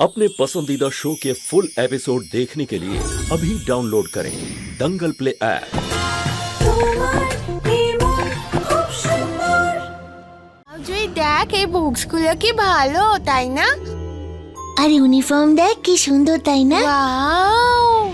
अपने पसंदीदा शो के फुल एपिसोड देखने के लिए अभी डाउनलोड करें दंगल प्ले ऐप জয় দেখ এই বুকসগুলো কি ভালো তাই না আর ইউনিফর্ম দেখ কি সুন্দর তাই না ওয়াও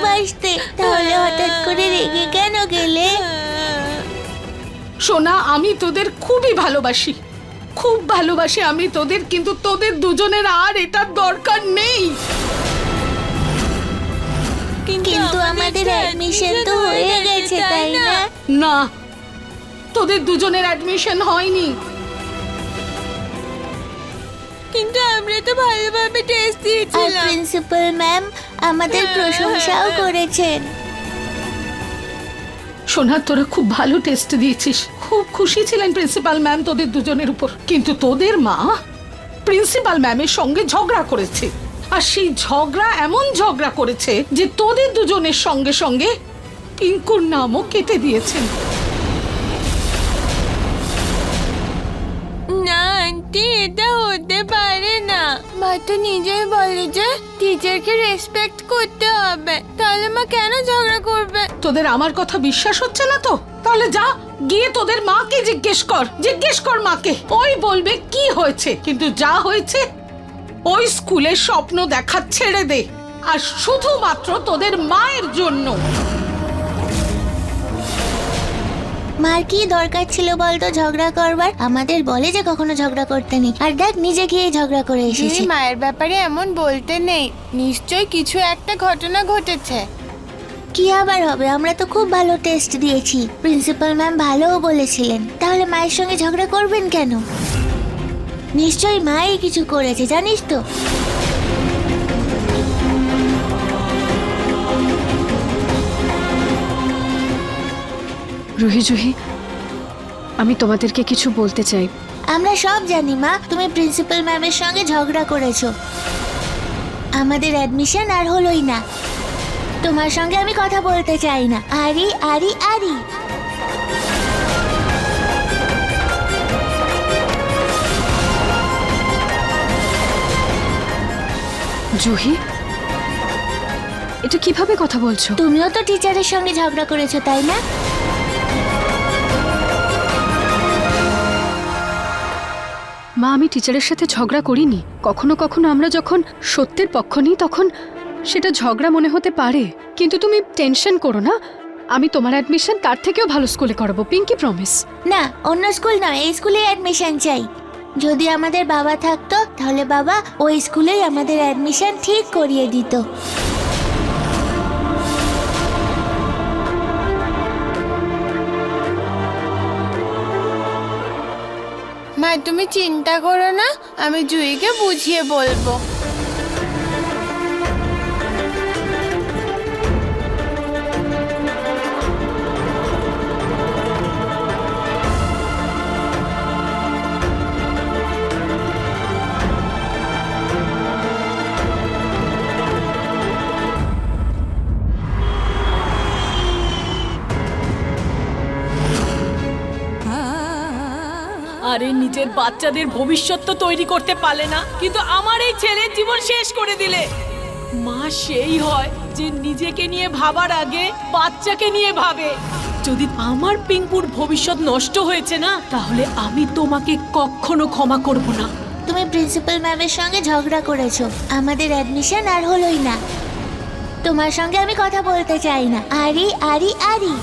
ভালোবাসতে তাহলে হঠাৎ করে রেগে কেন গেলে? সোনা আমি তোদের খুবই ভালোবাসি। খুব ভালোবাসি আমি তোদের কিন্তু তোদের দুজনের আর এটার দরকার নেই। কিন্তু আমাদের অ্যাডমিশন তো হয়ে গেছে তাই না? না? তোদের দুজনের অ্যাডমিশন হয়নি। কিন্তু আমরা তো ভালোভাবে টেস্ট আর দিয়েছিলাম। প্রিন্সিপাল ম্যাম আমাদের প্রশংসাও করেছেন। সোনা তোরা খুব ভালো টেস্ট দিয়েছিস। খুব খুশি ছিলেন প্রিন্সিপাল ম্যাম তোদের দুজনের উপর। কিন্তু তোদের মা প্রিন্সিপাল ম্যামের সঙ্গে ঝগড়া করেছে। আর সেই ঝগড়া এমন ঝগড়া করেছে যে তোদের দুজনের সঙ্গে সঙ্গে পিঙ্কুর নামও কেটে দিয়েছেন। তো নিজেই বলে যে টিচারকে রেসপেক্ট করতে হবে। তাহলে মা কেন ঝগড়া করবে? তোদের আমার কথা বিশ্বাস হচ্ছে না তো? তাহলে যা, গিয়ে তোদের মাকে জিজ্ঞেস কর। জিজ্ঞেস কর মাকে। ওই বলবে কি হয়েছে। কিন্তু যা হয়েছে, ওই স্কুলে স্বপ্ন দেখা ছেড়ে দে। আর শুধুমাত্র তোদের মায়ের জন্য। মার কি দরকার ছিল বলতো? ঝগড়া করবার? আমাদের বলে যে কখনো ঝগড়া করতে নেই। আর দেখ নিজে গিয়ে ঝগড়া করে এসেছি। মায়ের ব্যাপারে এমন বলতে নেই। নিশ্চয় কিছু একটা ঘটনা ঘটেছে। কি আবার হবে? আমরা তো খুব ভালো টেস্ট দিয়েছি। প্রিন্সিপাল ম্যাম ভালোও বলেছিলেন। তাহলে মায়ের সঙ্গে ঝগড়া করবেন কেন? নিশ্চয়ই মাই কিছু করেছে জানিস তো? রুহি জুহি আমি তোমাদেরকে কিছু বলতে চাই। আমরা সব জানি মা। তুমি প্রিন্সিপাল ম্যামের সঙ্গে ঝগড়া করেছ। আমাদের অ্যাডমিশন আর হলোই না। তোমার সঙ্গে আমি কথা বলতে চাই না। আরি আরি আরি। জুহি এটা কীভাবে কথা বলছো? তুমিও তো টিচারের সঙ্গে ঝগড়া করেছ তাই না? মা, আমি টিচারের সাথে ঝগড়া করিনি। কখনো কখনো আমরা যখন সত্যের পক্ষ নিই, তখন সেটা ঝগড়া মনে হতে পারে। কিন্তু তুমি টেনশন করো না। আমি তোমার অ্যাডমিশন তার থেকেও ভালো স্কুলে করাবো, পিঙ্কি প্রমিস না, অন্য স্কুল নয়, এই স্কুলে অ্যাডমিশন চাই। যদি আমাদের বাবা থাকতো, তাহলে বাবা ওই স্কুলেই আমাদের অ্যাডমিশন ঠিক করিয়ে দিত। তুমি চিন্তা করো না আমি জুইকে বুঝিয়ে বলব। আরে, নিজের বাচ্চাদের ভবিষ্যৎ তো তৈরি করতে পারলে না। কিন্তু আমার এই ছেলের জীবন শেষ করে দিলে। মা সেই হয় যে নিজেকে নিয়ে ভাবার আগে বাচ্চাকে নিয়ে ভাবে। যদি আমার পিঙ্কুর ভবিষ্যৎ নষ্ট হয়েছে না, তাহলে আমি তোমাকে কখনো ক্ষমা করব না। তুমি প্রিন্সিপাল ম্যামের সঙ্গে ঝগড়া করেছ। আমাদের অ্যাডমিশন আর হলোই না। তোমার সঙ্গে আমি কথা বলতে চাই না। আরি আরি আরি।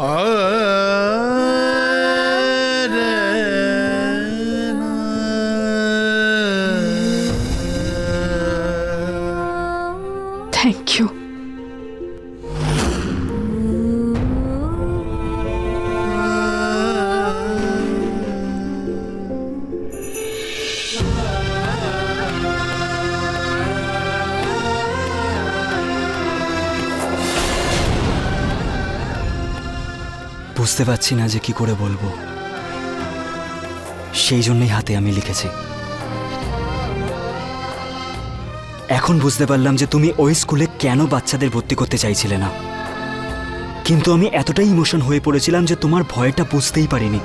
啊 বুঝতে পারছি না যে কি করে বলব। সেই জন্যই হাতে আমি লিখেছি। এখন বুঝতে পারলাম যে তুমি ওই স্কুলে কেন বাচ্চাদের ভর্তি করতে চাইছিলে না। কিন্তু আমি এতটাই ইমোশন হয়ে পড়েছিলাম যে তোমার ভয়টা বুঝতেই পারিনি।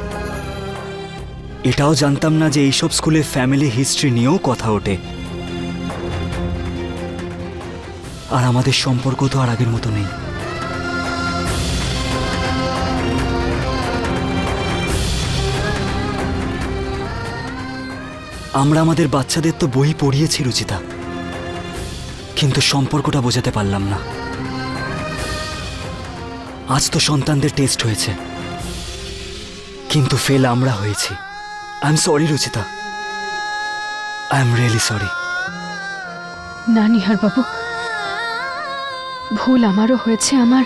এটাও জানতাম না যে এইসব স্কুলে ফ্যামিলি হিস্ট্রি নিয়েও কথা ওঠে। আর আমাদের সম্পর্ক তো আর আগের মতো নেই। আমরা আমাদের বাচ্চাদের তো বই পড়িয়েছি, রুচিতা। কিন্তু সম্পর্কটা বোঝাতে পারলাম না। আজ তো সন্তানদের টেস্ট হয়েছে। কিন্তু ফেল আমরা হয়েছি। I am sorry Ruchita. I am really sorry না, নিহার বাবু। ভুল আমারও হয়েছে, আমার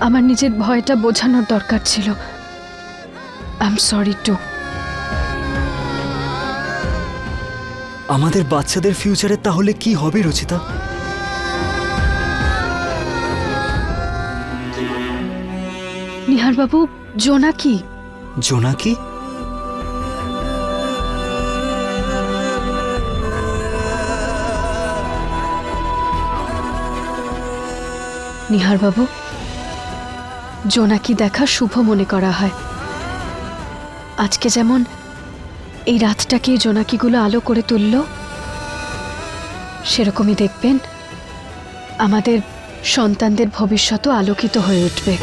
আমার নিজের ভয়টা বোঝানোর দরকার ছিল। আই এম সরি টু আমাদের বাচ্চাদের ফিউচারে তাহলে কি হবে রচিতা? নিহার বাবু জোনাকি। জোনাকি? নিহার বাবু জোনাকি দেখা শুভ মনে করা হয়। আজকে যেমন এই রাতটাকে জোনাকিগুলো আলো করে তুলল। সেরকমই দেখবেন আমাদের সন্তানদের ভবিষ্যতও আলোকিত হয়ে উঠবে।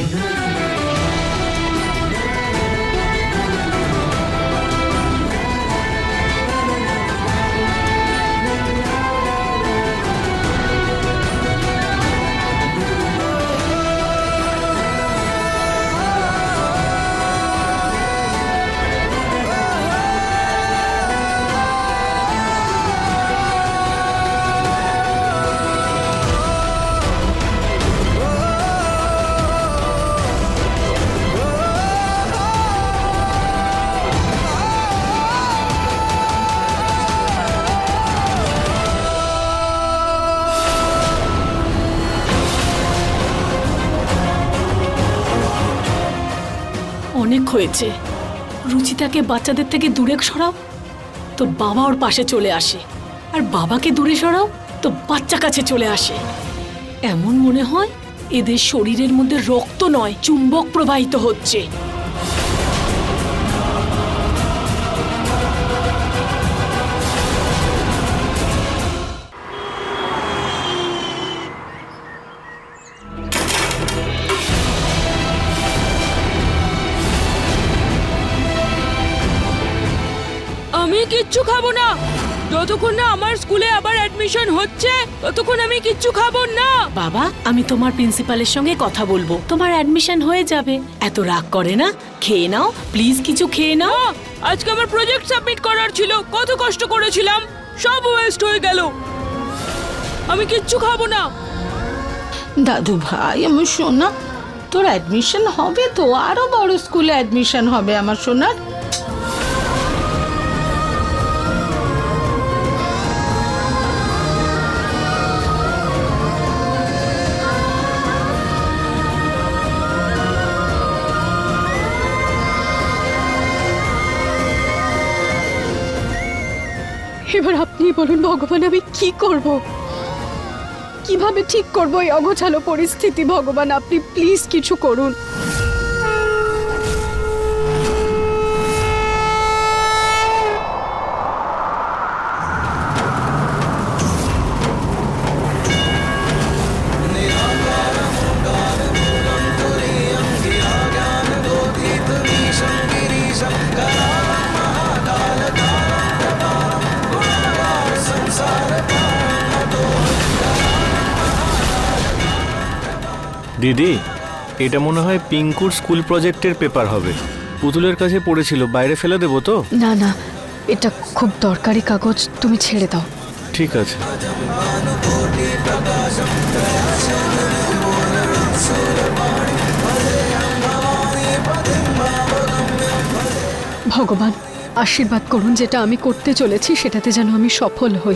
হয়েছে। রুচিতাকে বাচ্চাদের থেকে দূরে সরাও, তো বাবা ওর পাশে চলে আসে। আর বাবাকে দূরে সরাও, তো বাচ্চা কাছে চলে আসে। এমন মনে হয়, এদের শরীরের মধ্যে রক্ত নয়, চুম্বক প্রবাহিত হচ্ছে। আমি কিচ্ছু খাব না। যতক্ষণ না আমার স্কুলে আবার অ্যাডমিশন হচ্ছে ততক্ষণ আমি কিচ্ছু খাব না। বাবা আমি তোমার প্রিন্সিপালের সঙ্গে কথা বলব। তোমার অ্যাডমিশন হয়ে যাবে। এত রাগ করে না? খেয়ে নাও। প্লিজ কিছু খেয়ে নাও। আজকে আমার প্রজেক্ট সাবমিট করার ছিল। কত কষ্ট করেছিলাম। সব ওয়েস্ট হয়ে গেল। আমি কিচ্ছু খাব না। দাদু ভাই আমার সোনা তোর অ্যাডমিশন হবে তো? আরও বড় স্কুলে অ্যাডমিশন হবে আমার সোনার আপনিই বলুন ভগবান, আমি কি করব? কীভাবে ঠিক করব এই অগোছালো পরিস্থিতি? ভগবান, আপনি প্লিজ কিছু করুন। দিদি এটা মনে হয় পিঙ্কুর স্কুল প্রজেক্টের পেপার হবে। পুতুলের কাছে পড়েছিল বাইরে ফেলে দেবো তো? না না এটা খুব দরকারি কাগজ তুমি ছেড়ে দাও। ঠিক আছে। ভগবান আশীর্বাদ করুন যেটা আমি করতে চলেছি সেটাতে যেন আমি সফল হই।